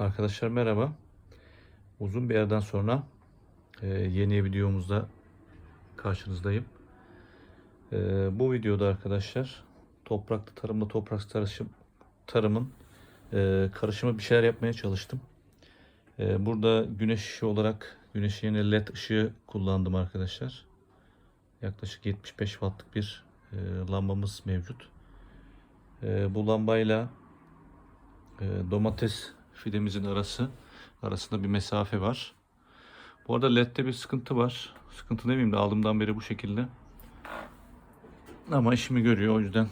Arkadaşlar merhaba. Uzun bir yerden sonra e, yeni videomuzda karşınızdayım. E, bu videoda arkadaşlar topraklı tarımla topraksız tarışım, tarımın e, karışımı bir şeyler yapmaya çalıştım. E, burada güneş ışığı olarak güneş yerine led ışığı kullandım arkadaşlar. Yaklaşık 75 wattlık bir e, lambamız mevcut. E, bu lambayla e, domates fidemizin arası arasında bir mesafe var. Bu arada ledde bir sıkıntı var. Sıkıntı demeyeyim de aldığımdan beri bu şekilde. Ama işimi görüyor o yüzden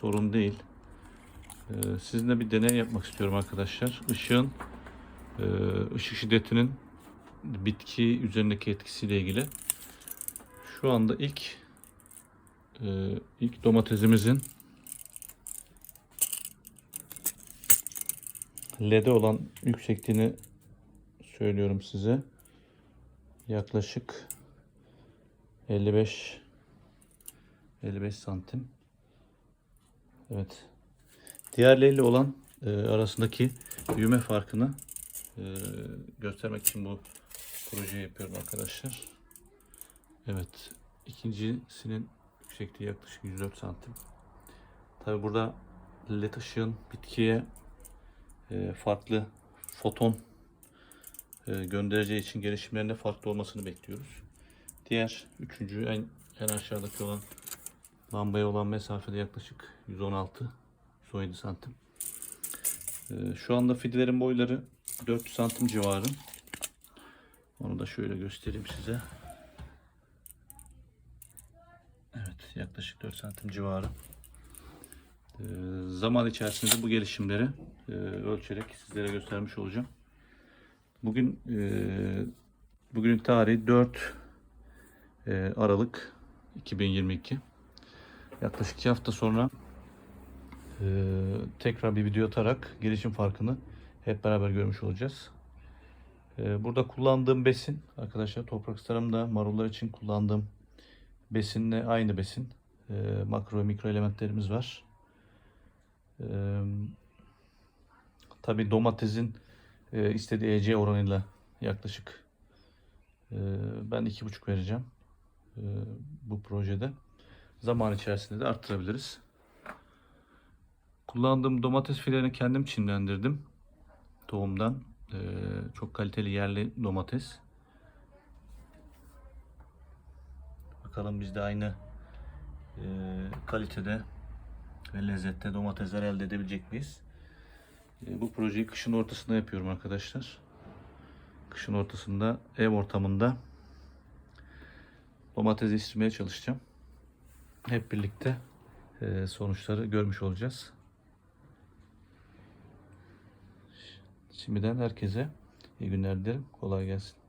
sorun değil. Ee, sizinle bir deney yapmak istiyorum arkadaşlar. Işığın e, ışık şiddetinin bitki üzerindeki etkisiyle ilgili. Şu anda ilk e, ilk domatesimizin LED'e olan yüksekliğini söylüyorum size. Yaklaşık 55 55 santim. Evet. Diğerleriyle olan e, arasındaki büyüme farkını e, göstermek için bu projeyi yapıyorum arkadaşlar. Evet. İkincisinin yüksekliği yaklaşık 104 santim. Tabi burada led ışığın bitkiye farklı foton e, göndereceği için gelişimlerinde farklı olmasını bekliyoruz. Diğer üçüncü en, en aşağıdaki olan lambaya olan mesafede yaklaşık 116 117 santim. E, şu anda fidelerin boyları 400 santim civarı. Onu da şöyle göstereyim size. Evet yaklaşık 4 santim civarı. Zaman içerisinde bu gelişimleri e, ölçerek sizlere göstermiş olacağım. Bugün e, bugünün tarihi 4 e, Aralık 2022. Yaklaşık 2 hafta sonra tekrar bir video atarak gelişim farkını hep beraber görmüş olacağız. Burada kullandığım besin arkadaşlar toprak tarımda marullar için kullandığım besinle aynı besin. Makro ve mikro elementlerimiz var. Tabii domatesin e, istediği EC oranıyla yaklaşık e, ben iki buçuk vereceğim e, bu projede. Zaman içerisinde de arttırabiliriz. Kullandığım domates filelerini kendim çimlendirdim. Tohumdan. E, çok kaliteli yerli domates. Bakalım biz de aynı e, kalitede ve lezzette domatesler elde edebilecek miyiz? E, bu projeyi kışın ortasında yapıyorum arkadaşlar. Kışın ortasında ev ortamında domates yetiştirmeye çalışacağım. Hep birlikte e, sonuçları görmüş olacağız. Şimdiden herkese iyi günler dilerim. Kolay gelsin.